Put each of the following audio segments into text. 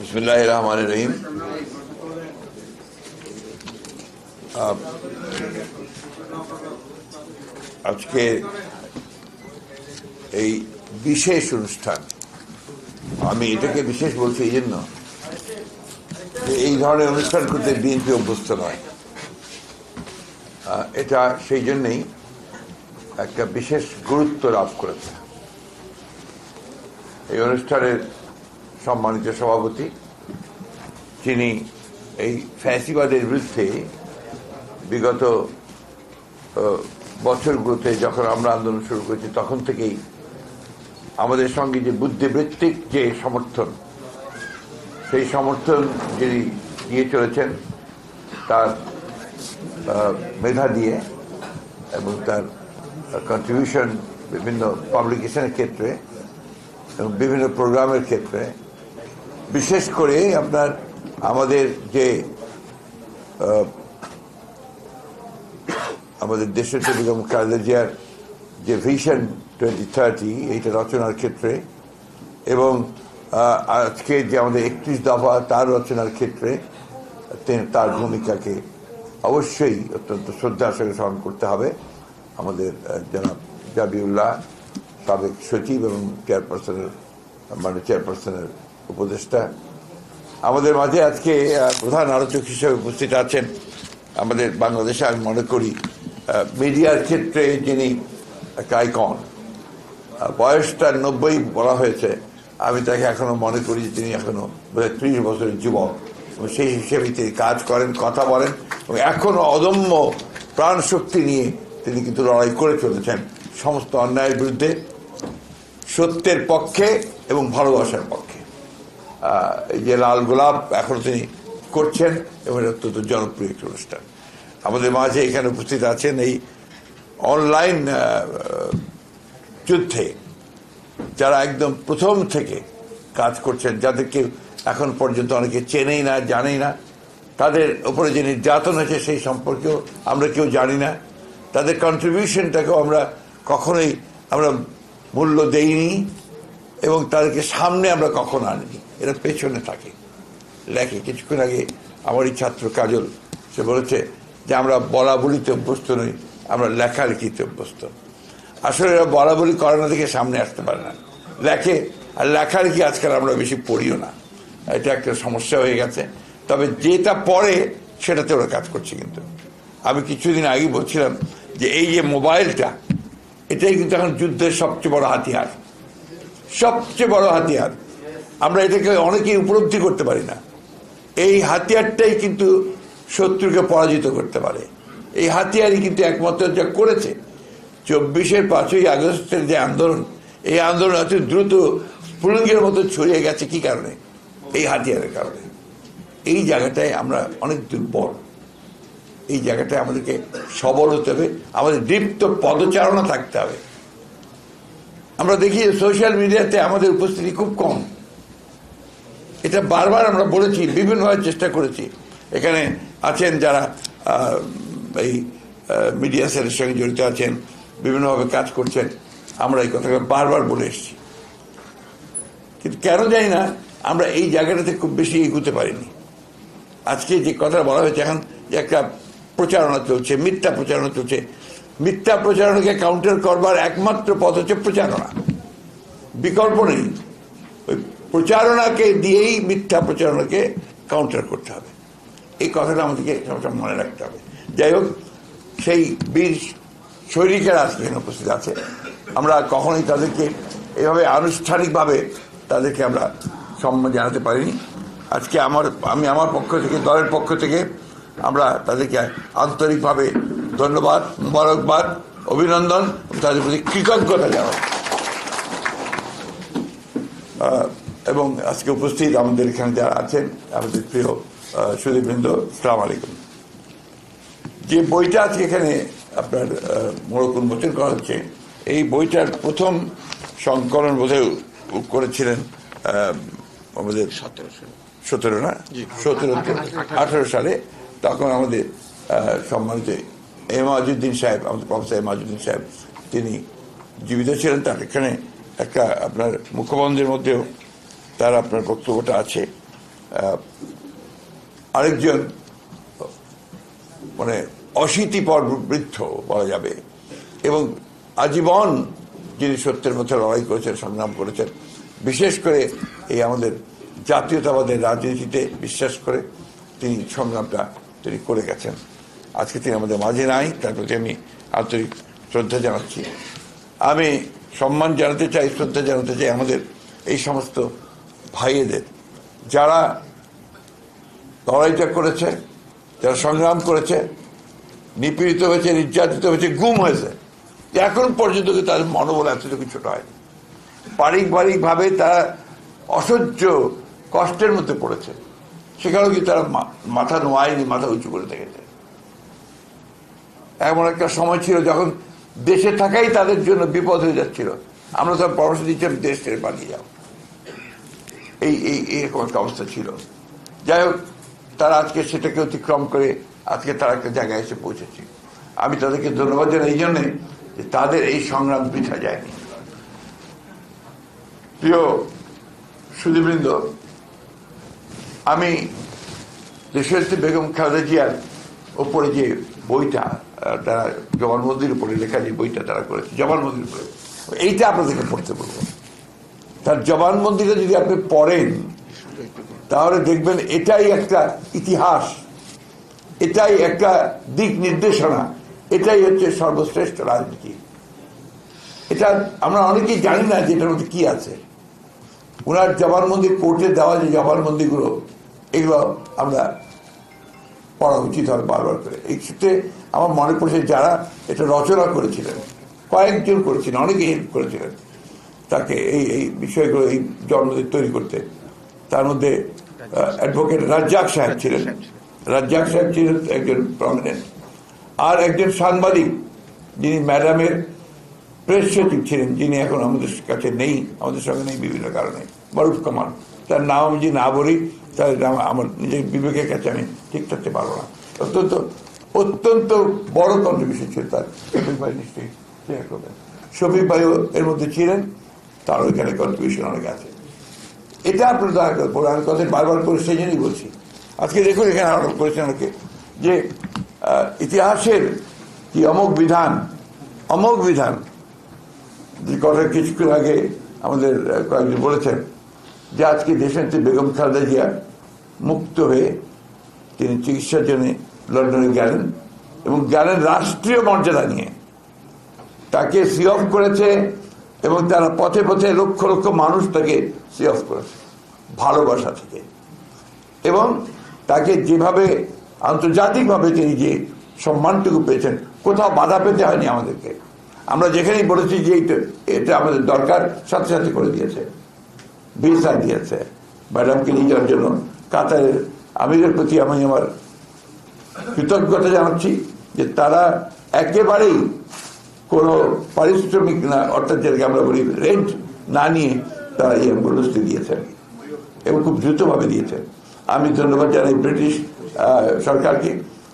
বিসমুল্লাহ রহমান রহিম। আজকে এই বিশেষ অনুষ্ঠান, আমি এটাকে বিশেষ বলছি এই জন্য যে এই ধরনের অনুষ্ঠান করতে বিএনপি অভ্যস্ত নয়। এটা সেই জন্যেই একটা বিশেষ গুরুত্ব লাভ করেছে। এই অনুষ্ঠানের সম্মানিত সভাপতি, যিনি এই ফ্যাসিবাদের বিরুদ্ধে বিগত বছরগুলোতে যখন আমরা আন্দোলন শুরু করেছি, তখন থেকেই আমাদের সঙ্গে যে বুদ্ধিবৃত্তিক যে সমর্থন, সেই সমর্থন যিনি দিয়ে চলেছেন, তার মেধা দিয়ে এবং তার কন্ট্রিবিউশন বিভিন্ন পাবলিকেশনের ক্ষেত্রে এবং বিভিন্ন প্রোগ্রামের ক্ষেত্রে বিশেষ করে আপনার আমাদের যে আমাদের দেশের বেগম খালেদা যে ভিশন টোয়েন্টি থার্টি, এইটা রচনার ক্ষেত্রে, এবং আজকে যে আমাদের একত্রিশ দফা তার রচনার ক্ষেত্রে তার ভূমিকাকে অবশ্যই অত্যন্ত শ্রদ্ধার সঙ্গে স্মরণ করতে হবে। আমাদের জনাব জাবিউল্লাহ সাবেক সচিব এবং চেয়ারপারসনের মানে চেয়ারপারসনের উপদেষ্টা। আমাদের মাঝে আজকে প্রধান আলোচক হিসেবে উপস্থিত আছেন আমাদের বাংলাদেশে আমি মনে করি মিডিয়ার ক্ষেত্রে যিনি একটা বয়সটা নব্বই বলা হয়েছে, আমি তাকে এখনও মনে করি যে তিনি এখনও ত্রিশ বছরের যুবক। এবং সেই হিসেবে তিনি কাজ করেন, কথা বলেন, এবং এখনও অদম্য প্রাণ শক্তি নিয়ে তিনি কিন্তু লড়াই করে চলেছেন। সমস্ত অন্যায়ের বিরুদ্ধে, সত্যের পক্ষে এবং ভালোবাসার পক্ষে। যে লাল গোলাপ এখন তিনি করছেন এবং অত্যন্ত জনপ্রিয় একটি অনুষ্ঠান। আমাদের মাঝে এখানে উপস্থিত আছেন এই অনলাইন যুদ্ধে যারা একদম প্রথম থেকে কাজ করছেন, যাদেরকে এখন পর্যন্ত অনেকে চেনেই না, জানেই না, তাদের উপরে যে নির্যাতন হয়েছে সেই সম্পর্কেও আমরা কেউ জানি না। তাদের কন্ট্রিবিউশনটাকেও আমরা কখনোই আমরা মূল্য দেইনি এবং তাদেরকে সামনে আমরা কখনো আনিনি। এরা পেছনে থাকে। লেখে কিছুক্ষণ আগে আমারই ছাত্র কাজল, সে বলেছে যে আমরা বলা বলিতে অভ্যস্ত নই, আমরা লেখালেখিতে অভ্যস্ত আসলে এরা বলা বলি করে না দেখে সামনে আসতে পারে না। লেখে আর লেখালেখি আজকাল আমরা বেশি পড়িও না। এটা একটা সমস্যা হয়ে গেছে। তবে যেটা পড়ে সেটাতে ওরা কাজ করছে কিন্তু। আমি কিছুদিন আগে বলছিলাম যে এই যে মোবাইলটা, এটাই কিন্তু এখন যুদ্ধের সবচেয়ে বড় হাতিয়ার। সবচেয়ে বড় হাতিয়ার। আমরা এটাকে অনেকেই উপলব্ধি করতে পারি না। এই হাতিয়ারটাই কিন্তু শত্রুকে পরাজিত করতে পারে। এই হাতিয়ারই কিন্তু একমাত্র যা করেছে। চব্বিশের পাঁচই আগস্টের যে আন্দোলন, এই আন্দোলন এত দ্রুত স্ফুলিঙ্গের মতো ছড়িয়ে গেছে কি কারণে? এই হাতিয়ারের কারণে। এই জায়গাটায় আমরা অনেক দুর্বল। এই জায়গাটায় আমাদেরকে সবল হতে হবে, আমাদের দীপ্ত পদচারণা থাকতে হবে। আমরা দেখি সোশ্যাল মিডিয়াতে আমাদের উপস্থিতি খুব কম। এটা বারবার আমরা বলেছি, বিভিন্নভাবে চেষ্টা করেছি। এখানে আছেন যারা এই মিডিয়া সেলের সঙ্গে জড়িত আছেন, বিভিন্নভাবে কাজ করছেন, আমরা এই কথাটা বারবার বলে এসেছি। কিন্তু কেন জানি না, আমরা এই জায়গাটাতে খুব বেশি এগুতে পারিনি। আজকে যে কথা বলা হয়েছে, এখন যে একটা প্রচারণা চলছে, মিথ্যা প্রচারণা চলছে, মিথ্যা প্রচারণাকে কাউন্টার করবার একমাত্র পথ হচ্ছে প্রচারণা। বিকল্প নেই। ওই প্রচারণাকে দিয়েই মিথ্যা প্রচারণাকে কাউন্টার করতে হবে। এই কথাটা আমাদেরকে সবসময় মনে রাখতে হবে। যাই হোক সেই বীর সৈনিকেরা আজকে এখানে উপস্থিত আছে। আমরা কখনোই তাদেরকে এভাবে আনুষ্ঠানিকভাবে তাদেরকে আমরা সম্মান জানাতে পারিনি। আজকে আমার আমি আমার পক্ষ থেকে দলের পক্ষ থেকে আমরা তাদেরকে আন্তরিকভাবে ধন্যবাদ মুবারকবাদ অভিনন্দন তাদের প্রতি কৃতজ্ঞতা আহ, এবং আজকে উপস্থিত আমাদের এখানে যারা আছেন আমাদের প্রিয় সুদীপবৃন্দ সালাম আলাইকুম। যে বইটা আজকে এখানে আপনার মোড়ক উন্মোচন করা হচ্ছে এই বইটার প্রথম সংকলন বোধহয় করেছিলেন আমাদের সতেরো না? সতেরো আঠারো সালে তখন আমাদের সম্মানিত এমাজুদ্দিন সাহেব আমাদের প্রফেসর এমাজুদ্দিন সাহেব তিনি জীবিত ছিলেন তার এখানে একটা আপনার মুখবন্ধের মধ্যেও তার আপনার বক্তব্যটা আছে। আরেকজন মানে অশীতিপর বৃদ্ধ বলা যাবে। এবং আজীবন যিনি সত্যের মধ্যে লড়াই করেছেন, সংগ্রাম করেছেন, বিশেষ করে এই আমাদের জাতীয়তাবাদের রাজনীতিতে বিশ্বাস করে তিনি সংগ্রামটা তিনি করে গেছেন। আজকে তিনি আমাদের মাঝে নাই, তার প্রতি আমি আন্তরিক শ্রদ্ধা জানাচ্ছি। আমি সম্মান জানাতে চাই, শ্রদ্ধা জানাতে চাই আমাদের এই সমস্ত ভাইয়েদের, যারা লড়াইটা করেছে, যারা সংগ্রাম করেছে, নিপীড়িত হয়েছে, নির্যাতিত হয়েছে, গুম হয়েছে, এখন পর্যন্ত তাদের মনোবল এতটুকু ছোট হয়নি। পারিবারিকভাবে তারা অসহ্য কষ্টের মধ্যে পড়েছে। সেখানেও কি তারা মাথা নোয়ায়নি, মাথা উঁচু করে দেখেছে। এমন একটা সময় ছিল যখন দেশে থাকাই তাদের জন্য বিপদ হয়ে যাচ্ছিল। আমরা তো পরামর্শ দিচ্ছিলাম দেশ ছেড়ে পালিয়ে যাও। এই এই এরকম একটা অবস্থা ছিল। যাই হোক, তারা আজকে সেটাকে অতিক্রম করে আজকে তারা একটা জায়গায় এসে পৌঁছেছে। আমি তাদেরকে ধন্যবাদ জানাই এই জন্যে যে তাদের এই সংগ্রাম বৃথা যায়নি। প্রিয় সুদীবৃন্দ আমি দেশনেত্রী বেগম খালেদা জিয়ার ওপরে যে বইটা তারা জবানবন্দির উপরে লেখা যে বইটা তারা করেছে, জবানবন্দির উপরে, এইটা আপনাদেরকে পড়তে বলব। তার জবানবন্দিটা যদি আপনি পড়েন, তাহলে দেখবেন এটাই একটা ইতিহাস, এটাই একটা দিক নির্দেশনা, এটাই হচ্ছে সর্বশ্রেষ্ঠ রাজনীতি। এটা আমরা অনেকেই জানি না যে এটার মধ্যে কি আছে। ওনার জবানবন্দি কোর্টে দেওয়া যে জবানবন্দিগুলো, এগুলো আমরা পড়া উচিত হবে বারবার করে। এই ক্ষেত্রে আমার মনে পড়ছে যারা এটা রচনা করেছিলেন, কয়েকজন করেছিলেন অনেকে হেল্প করেছিলেন। তাকে এই এই বিষয়গুলো, এই জন্মদিন তৈরি করতে। তার মধ্যে অ্যাডভোকেট রাজ্জাক সাহেব ছিলেন। রাজ্জাক সাহেব ছিলেন একজন প্রমিনেন্ট আর একজন সাংবাদিক যিনি ম্যাডামের প্রেস সচিব ছিলেন, যিনি এখন আমাদের কাছে নেই, আমাদের সঙ্গে নেই বিভিন্ন কারণে। মারুফ কামাল তার নাম আমি যদি না বলি, তাহলে নাম আমার নিজের বিবেকের কাছে আমি ঠিক থাকতে পারব না। অত্যন্ত অত্যন্ত বড় কন্ট্রিবিউশন ছিল তার। শফিক ভাই নিশ্চয়ই শফিক ভাইও এর মধ্যে ছিলেন। তার ওইখানে কন্ট্রিবিউশন অনেক আছে। এটা করে পড়ে আমি কথা বারবার করে সেই জন্যই বলছি। আজকে দেখুন এখানে আরোপ করেছেন অনেকে যে ইতিহাসের কি অমোঘ বিধান অমোঘ বিধান যে কথা কিছুক্ষণ আগে আমাদের কয়েকজন বলেছেন যে আজকে যে বেগম খালেদা জিয়া মুক্ত হয়ে তিনি চিকিৎসার জন্য লন্ডনে গেলেন এবং গেলেন রাষ্ট্রীয় মর্যাদা নিয়ে। তাকে সি অফ করেছে এবং তারা পথে পথে লক্ষ লক্ষ মানুষ তাকে সি অফ করেছে ভালোবাসা থেকে। এবং তাকে যেভাবে আন্তর্জাতিকভাবে তিনি যে সম্মানটুকু পেয়েছেন, কোথাও বাধা পেতে হয়নি আমাদেরকে। আমরা যেখানেই বলেছি যে এটা এটা আমাদের দরকার, সাথে সাথে করে দিয়েছে। ভিসা দিয়েছে। ম্যাডামকে নিয়ে যাওয়ার জন্য কাতারের আমিরের প্রতি আমি আমার কৃতজ্ঞতা জানাচ্ছি যে তারা একেবারেই কোনো পারিশ্রমিক না, অর্থাৎ যেটাকে আমরা বলি রেন্ট না নিয়ে তারা এই অ্যাম্বুলেন্সটি দিয়েছেন এবং খুব দ্রুতভাবে দিয়েছেন। আমি ধন্যবাদ জানাই ব্রিটিশ সরকারকে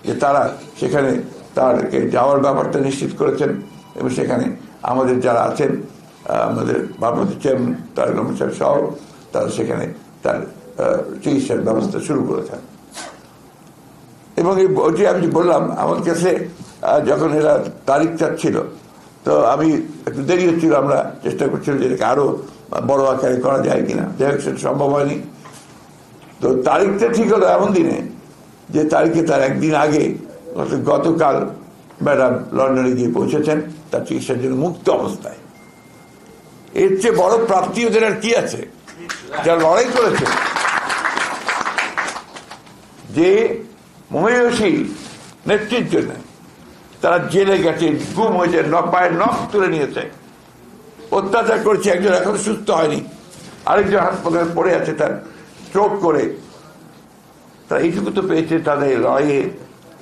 যে তারা সেখানে তারকে যাওয়ার ব্যাপারটা নিশ্চিত করেছেন এবং সেখানে আমাদের যারা আছেন আমাদের ভারপ্রাপ্ত চেয়ারম্যান তার সাহেব সহ তারা সেখানে তার চিকিৎসার ব্যবস্থা শুরু করেছেন। এবং এই ওটি আমি বললাম, আমার কাছে যখন এরা তারিখ চাচ্ছিল তো আমি একটু দেরি হচ্ছিল, আমরা চেষ্টা করছিলাম যে এটাকে আরও বড় আকারে করা যায় কিনা। যাই হোক, সেটা সম্ভব হয়নি। তো তারিখটা ঠিক হলো এমন দিনে, যে তারিখে তার একদিন আগে গতকাল ম্যাডাম লন্ডনে গিয়ে পৌঁছেছেন, তার চিকিৎসার জন্য মুক্ত অবস্থায়। এর চেয়ে বড় প্রাপ্তি ওদের আর কি আছে? যারা লড়াই করেছে। যে মহিষী নেতৃত্ব জন্য তারা জেলে গেছে, গুম হয়েছে পায়ের নখ তুলে নিয়েছে। অত্যাচার করছে, একজন এখন সুস্থ হয়নি। আরেকজন হাসপাতালে পড়ে আছে তার স্ট্রোক করে। তারা এইটুকু তো পেয়েছে, তাদের লড়াইয়ে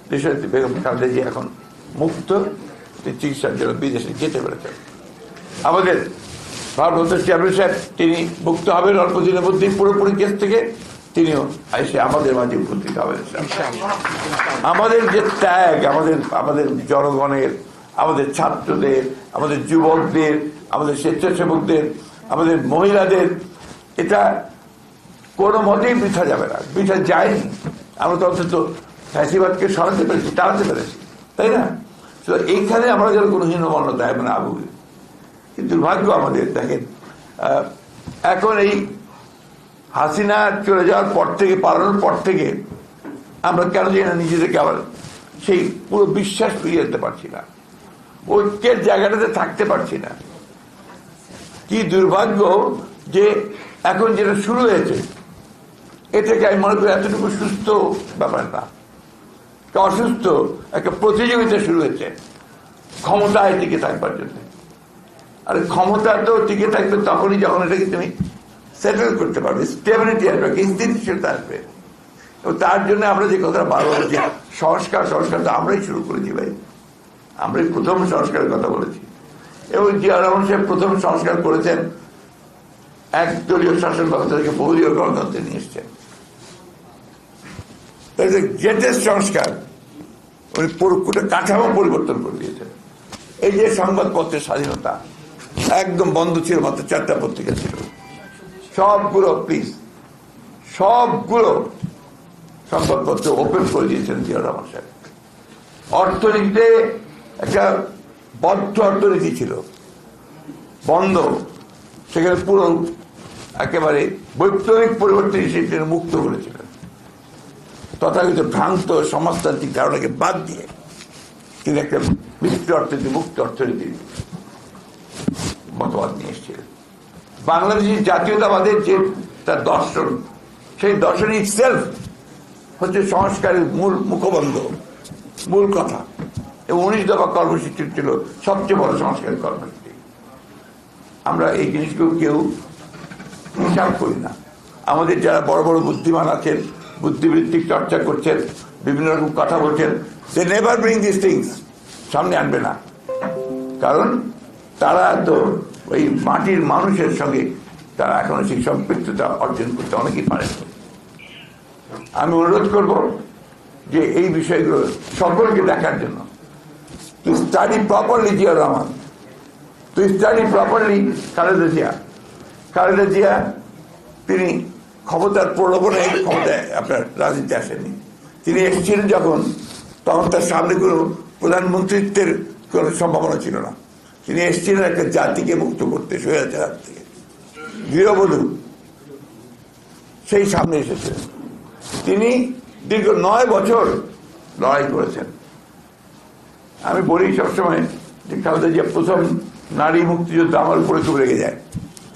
দেশের বেগম খালেদা জি এখন মুক্ত। চিকিৎসার জন্য বিদেশে যেতে পেরেছেন। আমাদের ভারপ্রাপ্ত চেয়ারম্যান সাহেব, তিনি মুক্ত হবেন অল্প দিনের মধ্যেই পুরোপুরি কেস থেকে। তিনিও এসে আমাদের মাঝে উপস্থিত হবেন। আমাদের যে ত্যাগ, আমাদের আমাদের জনগণের, আমাদের ছাত্রদের, আমাদের যুবকদের, আমাদের স্বেচ্ছাসেবকদের, আমাদের মহিলাদের, এটা কোনো মতেই বৃথা যাবে না, বৃথা যায়নি। আমরা তো অন্তত ফ্যাসিবাদকে সরাতে পেরেছি টানতে পেরেছি, তাই না? তো এইখানে আমরা যেন কোনো হীনমন্যতা না ভুগি কিন্তু দুর্ভাগ্য আমাদের, দেখেন এখন এই হাসিনা চলে যাওয়ার পর থেকে, পালানোর পর থেকে আমরা কেন জানি না নিজেদেরকে আবার সেই পুরো বিশ্বাস ফিরিয়ে যেতে পারছি না। ঐক্যের জায়গাটাতে থাকতে পারছি না। কি দুর্ভাগ্য যে এখন যেটা শুরু হয়েছে এটাকে আমি মনে করি এতটুকু সুস্থ ব্যাপার না। অসুস্থ একটা প্রতিযোগিতা শুরু হয়েছে, ক্ষমতায় টিকে থাকবার জন্য। আর ক্ষমতা তো টিকে থাকবে তখনই যখন এটাকে তুমি সেটেল করতে পারবে স্টেবিলিটি আসবে স্থিতিশীলতা আসবে। এবং তার জন্য আমরা যে কথাটা বারবার বলছি, সংস্কার সংস্কার তো আমরাই শুরু করেছি ভাই। আমরাই প্রথম সংস্কারের কথা বলেছি। এবং জিয়া রহমান সাহেব প্রথম সংস্কার করেছেন এক দলীয় শাসন ব্যবস্থা থেকে বহুদলীয় গণতন্ত্রে নিয়ে এসছেন গ্রেটেস্ট সংস্কার, উনি পুরোটা কাঠামো পরিবর্তন করে দিয়েছেন। এই যে সংবাদপত্রের স্বাধীনতা, একদম বন্ধ ছিল মাত্র চারটা পত্রিকা ছিল। সবগুলো প্লিজ সবগুলো সংবাদপত্র ওপেন করে দিয়েছেন জিয়া রহমান অর্থনীতিতে একটা বদ্ধ অর্থনীতি ছিল। বন্ধ। সেখানে পুরো একেবারে বৈপ্লবিক পরিবর্তন হিসেবে মুক্ত করেছিলেন তথাকথিত ভ্রান্ত সমাজতান্ত্রিক ধারণাকে বাদ দিয়ে তিনি একটা মিশ্র অর্থনীতি, মুক্ত অর্থনীতি মতবাদ নিয়ে এসেছিলেন। বাংলাদেশের জাতীয়তাবাদের যে তার দর্শন, সেই দর্শন সেলফ হচ্ছে সংস্কারের মূল মুখবন্ধ, মূল কথা। এবং উনিশ দফা কর্মসূচি ছিল সবচেয়ে বড় সংস্কারের কর্মসূচি। আমরা এই জিনিসগুলো কেউ হিসাব করি না। আমাদের যারা বড় বড় বুদ্ধিমান আছেন, বুদ্ধিবৃত্তিক চর্চা করছেন, বিভিন্ন রকম কথা বলছেন সে নেভার ব্রিং দিস থিংস সামনে আনবে না। কারণ তারা তো ওই মাটির মানুষের সঙ্গে তারা এখনও সেই সম্পৃক্ততা অর্জন করতে অনেকেই পারেন আমি অনুরোধ করব যে এই বিষয়গুলো সকলকে দেখার জন্য। To study properly Zia Rahman. To study properly Khaleda Zia. Khaleda Zia, তিনি ক্ষমতার প্রলোভনে ক্ষমতায় আপনার রাজনীতি আসেনি তিনি এসেছিলেন যখন, তখন তার সামনে কোনো প্রধানমন্ত্রিত্বের কোনো সম্ভাবনা ছিল না। তিনি এসেছিলেন একটা জাতিকে মুক্ত করতে, স্বৈরাচার হাত থেকে গৃহবধূ সেই সামনে এসেছিলেন। তিনি দীর্ঘ নয় বছর লড়াই করেছেন। আমি বলি সবসময় যে খালেদা জিয়া প্রথম নারী মুক্তিযুদ্ধ আমার উপরে খুব রেগে যায়,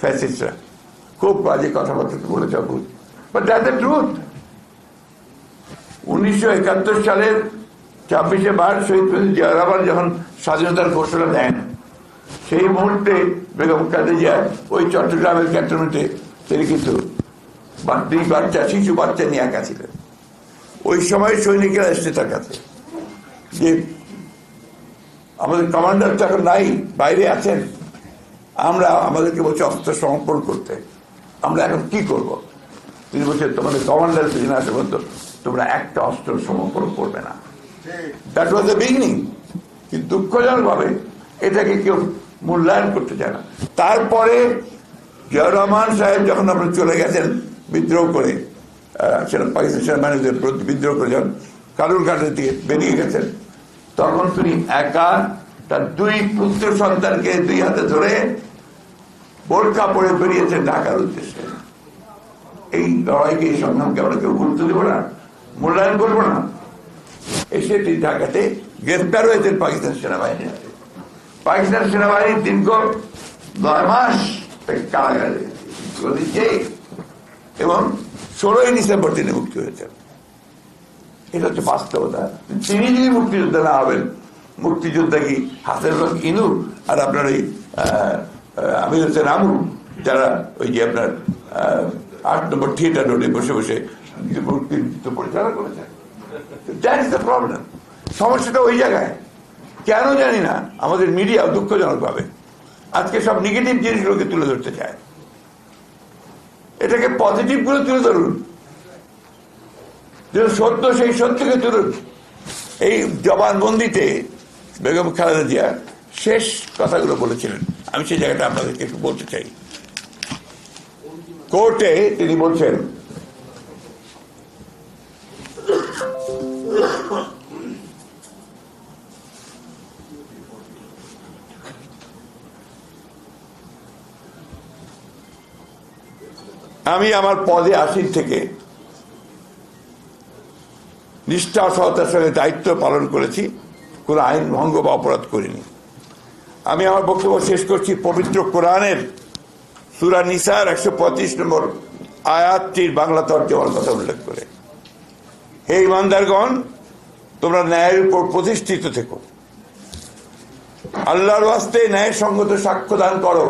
ফ্যাসিস্টরা। খুব বাজে কথাবার্তা বলেছে অদ্ভুত। বাট দ্যাট দ্য ট্রুথ উনিশশো একাত্তর সালের ছাব্বিশে মার্চ শহীদ প্রেসিডেন্ট যখন স্বাধীনতার ঘোষণা দেন সেই মুহূর্তে বেগম খালেদা ওই চট্টগ্রামের ক্যান্টনমেন্টে তিনি কিন্তু দুই বাচ্চা শিশু বাচ্চা নিয়ে একা ছিলেন। ওই সময় সৈনিকেরা এসছে তার কাছে যে আমাদের কমান্ডার তো এখন নাই বাইরে আছেন। আমরা আমাদেরকে বলছে অস্ত্র সমর্পণ করতে। আমরা এখন কি করব? তিনি বলছেন তোমাদের কমান্ডার দিন আসে বলতো তোমরা একটা অস্ত্র সমর্পণ করবে না। দ্যাট ওয়াজ দ্য বিগিনিং কিন্তু দুঃখজনকভাবে এটাকে কেউ মূল্যায়ন করতে চায় না। তারপরে জিয়া রহমান সাহেব যখন আপনার চলে গেছেন বিদ্রোহ করে সেনা পাকিস্তান সেনাবাহিনীদের বিদ্রোহ করে যখন ঘাটের দিকে বেরিয়ে গেছেন, তখন তিনি একা তার দুই পুত্র সন্তানকে দুই হাতে ধরে বোরকা পরে বেরিয়েছেন ঢাকার উদ্দেশ্যে। এই লড়াইকে, এই সংগ্রামকে আমরা কেউ গুরুত্ব দেবো না, মূল্যায়ন করব না। এসে তিনি ঢাকাতে গ্রেফতার হয়েছেন পাকিস্তান সেনাবাহিনী পাকিস্তান সেনাবাহিনী দীর্ঘ নয় মাস কারাগারে এবং ষোলোই ডিসেম্বর তিনি মুক্তি হয়েছেন। এটা হচ্ছে বাস্তবতা। তিনি যদি মুক্তিযোদ্ধা না হবেন মুক্তিযোদ্ধা কি হাতের রং ইনুর আর আপনার ওই আহ, আহ, আমির হোসেন আমু যারা ওই যে আপনার আট নম্বর থিয়েটার রোডে বসে বসে মুক্তিযুদ্ধ পরিচালনা করেছেন? দ্যাট ইজ দ্য প্রবলেম সমস্যাটা ওই জায়গায়। কেন জানি না, আমাদের মিডিয়া দুঃখজনকভাবে আজকে সব নেগেটিভ জিনিসগুলোকে তুলে ধরতে চায়। এটাকে পজিটিভগুলো তুলে ধরুন। যে সত্য, সেই সত্যকে তুলুন। এই জবানবন্দিতে বেগম খালেদা জিয়া শেষ কথাগুলো বলেছিলেন। আমি সেই জায়গাটা আপনাদেরকে একটু বলতে চাই। কোর্টে তিনি বলছেন আমি আমার পদে আসীন থেকে নিষ্ঠা সহতার সঙ্গে দায়িত্ব পালন করেছি, কোনো আইন ভঙ্গ বা অপরাধ করিনি। আমি আমার বক্তব্য শেষ করছি পবিত্র কোরআনের সুরা নিসার একশো পঁচিশ নম্বর আয়াতটির বাংলা তর্জমার কথা উল্লেখ করে। হে ইমানদারগণ, তোমরা ন্যায়ের উপর প্রতিষ্ঠিত থেকো। আল্লাহর ওয়াস্তে ন্যায় সঙ্গত সাক্ষ্য দান করো।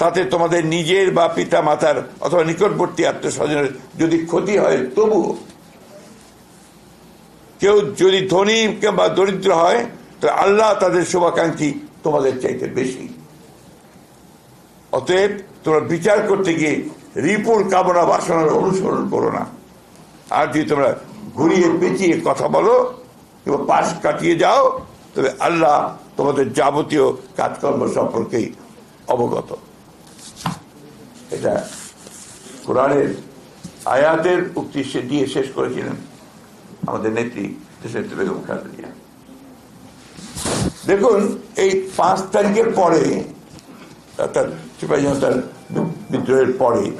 তাতে তোমাদের নিজের বা পিতা মাতার অথবা নিকটবর্তী আত্মস্বজনের যদি ক্ষতি হয় তবুও কেউ যদি ধনী কিংবা দরিদ্র হয়, তো আল্লাহ তাদের শুভাকাঙ্ক্ষী তোমাদের চাইতে বেশি। অতএব তোমরা বিচার করতে গিয়ে রিপুর কামনা বাসনার অনুসরণ করো না। আর যদি তোমরা ঘুরিয়ে পেঁচিয়ে কথা বলো এবং পাশ কাটিয়ে যাও, তবে আল্লাহ তোমাদের যাবতীয় কাজকর্ম সম্পর্কেই অবগত। এটা কোরআনের আয়াতের উক্তি দিয়ে শেষ করেছিলেন আমাদের নেত্রী দেশের বেগম খালেদা দেখুন, এই পাঁচ তারিখের পরে, অর্থাৎ সিপাহী জনতার বিদ্রোহের পরে,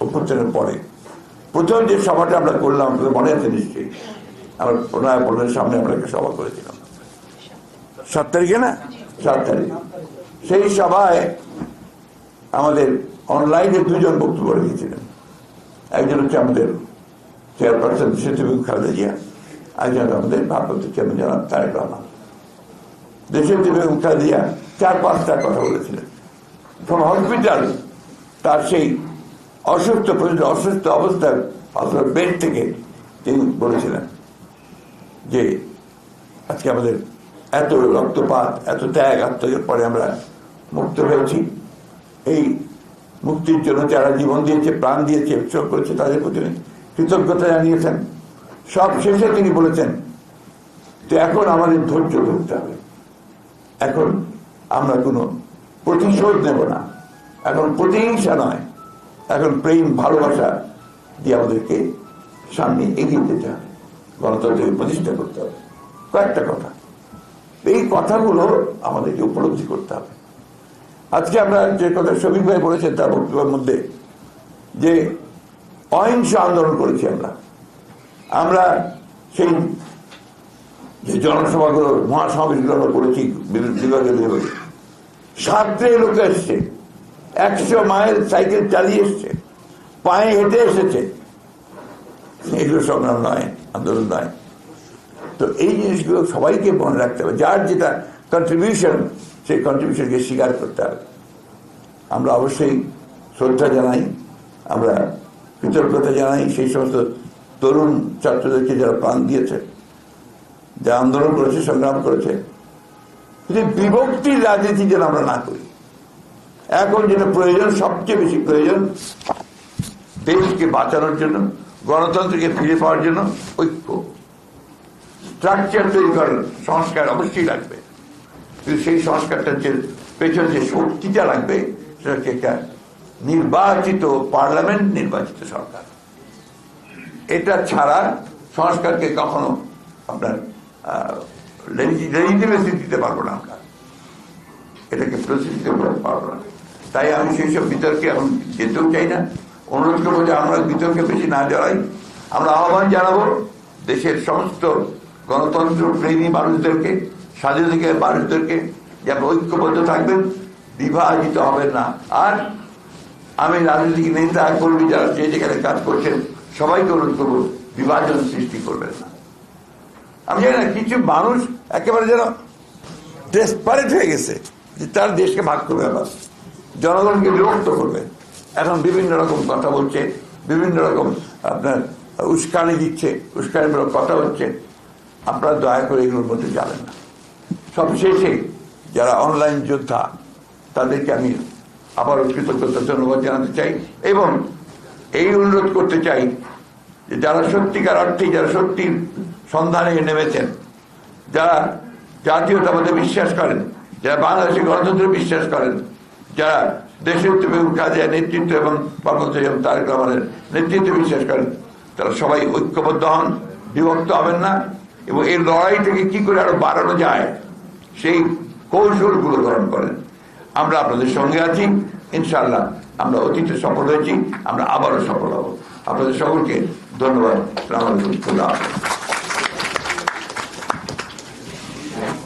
অভ্যুত্থানের পরে, প্রথম যে সভাটা আমরা করলাম মনে আছে নিশ্চয়ই? আমরা প্রণয় পল্লের সামনে আমরা একটা সভা করেছিলাম। সাত তারিখে না? সাত তারিখ। সেই সভায় আমাদের অনলাইনে দুজন বক্তব্য রেখেছিলেন। একজন হচ্ছে আমাদের চেয়ারপারসন সেতু খালেদা জিয়া একজন আমাদের ভারপ্রাপ্ত চেয়ারম্যান জনাব তারেক রহমান। দেশের বেগম খালেদা চার পাঁচটা কথা বলেছিলেন। ফ্রম হসপিটাল তার সেই অসুস্থ প্রচুর অসুস্থ অবস্থার হসপিটাল বেড থেকে তিনি বলেছিলেন যে, আজকে আমাদের এত রক্তপাত, এত ত্যাগ আত্মকের পরে আমরা মুক্ত হয়েছি। এই মুক্তির জন্য যারা জীবন দিয়েছে, প্রাণ দিয়েছে, উৎসব করেছে, তাদের প্রতি কৃতজ্ঞতা জানিয়েছেন। সব শেষে তিনি বলেছেন, তো এখন আমাদের ধৈর্য ধরতে হবে। এখন আমরা কোনো প্রতিশোধ নেব না। এখন প্রতিহিংসা নয়। এখন প্রেম, ভালোবাসা দিয়ে আমাদেরকে সামনে এগিয়ে যেতে হবে। গণতন্ত্রকে প্রতিষ্ঠা করতে হবে। কয়েকটা কথা। এই কথাগুলো আমাদেরকে উপলব্ধি করতে হবে। আজকে আমরা যে কথা শফিক ভাই বলেছেন তার বক্তব্যের মধ্যে, যে অহিংস আন্দোলন করেছি আমরা। আমরা সেই যে জনসভাগুলো, মহাসমাবেশগুলো করেছি বিভাগের বিভাগে বিভাগে সাতটে লোক এসছে, একশো মাইল সাইকেল চালিয়ে এসছে, পায়ে হেঁটে এসেছে। এগুলো সংগ্রাম নয়, আন্দোলন নয়। তো এই জিনিসগুলো সবাইকে মনে রাখতে হবে। যার যেটা কন্ট্রিবিউশন সেই কন্ট্রিবিউশনকে স্বীকার করতে হবে। আমরা অবশ্যই শ্রদ্ধা জানাই, আমরা কৃতজ্ঞতা জানাই সেই সমস্ত তরুণ ছাত্রদেরকে যারা প্রাণ দিয়েছে, যারা আন্দোলন করেছে, সংগ্রাম করেছে। কিন্তু বিভক্তির রাজনীতি যেন আমরা না করি, এখন যেটা প্রয়োজন, সবচেয়ে বেশি প্রয়োজন, দেশকে বাঁচানোর জন্য, গণতন্ত্রকে ফিরে পাওয়ার জন্য ঐক্য। স্ট্রাকচার তৈরি করার সংস্কার অবশ্যই লাগবে। কিন্তু সেই সংস্কারটার যে পেছনে যে শক্তিটা লাগবে সেটা হচ্ছে একটা নির্বাচিত, পার্লামেন্ট নির্বাচিত সরকার। এটা ছাড়া সংস্কারকে কখনো আপনার লেজিটিমেসি দিতে পারব না আমরা। এটাকে প্রতিষ্ঠিত করতে পারব না। তাই আমি সেই সব বিতর্কে এখন যেতেও চাই না। অনুরোধ করব যে আমরা বিতর্কে বেশি না জড়াই। আমরা আহ্বান জানাব দেশের সমস্ত গণতন্ত্র প্রেমী মানুষদেরকে স্বাধীনতাকে মানুষদেরকে যেন ঐক্যবদ্ধ থাকবেন, বিভাজিত হবেন না। আর আমি রাজনৈতিক নেতা, কর্মী যারা যে যেখানে কাজ করছেন, সবাইকে অনুরোধ করব, বিভাজন সৃষ্টি করবেন না। আমি জানি না, কিছু মানুষ একেবারে যেন ডেসপারেট হয়ে গেছে যে তার দেশকে ভাগ করবে আবার জনগণকে বিরক্ত করবে। এখন বিভিন্ন রকম কথা বলছে, বিভিন্ন রকম আপনার উস্কানি দিচ্ছে, উস্কানিমূলক কথা হচ্ছে আপনারা দয়া করে এগুলোর মধ্যে যাবেন না। সবশেষে যারা অনলাইন যোদ্ধা, তাদেরকে আমি আবারও কৃতজ্ঞতা ধন্যবাদ জানাতে চাই এবং এই অনুরোধ করতে চাই যে যারা সত্যিকার অর্থে, যারা সত্যির সন্ধানে নেমেছেন, যারা জাতীয়তাবাদে বিশ্বাস করেন, যারা বাংলাদেশের গণতন্ত্রে বিশ্বাস করেন, যারা দেশের কাজে নেতৃত্ব এবং পার্বত্য এবং তারেক রহমানের নেতৃত্বে বিশ্বাস করেন, তারা সবাই ঐক্যবদ্ধ হন, বিভক্ত হবেন না এবং এই লড়াই থেকে কি করে আরও বাড়ানো যায় সেই কৌশলগুলো গ্রহণ করেন। আমরা আপনাদের সঙ্গে আছি। ইনশাল্লাহ আমরা অতীতে সফল হয়েছি। আমরা আবারও সফল হব। আপনাদের সকলকে ধন্যবাদ। হাফেজ।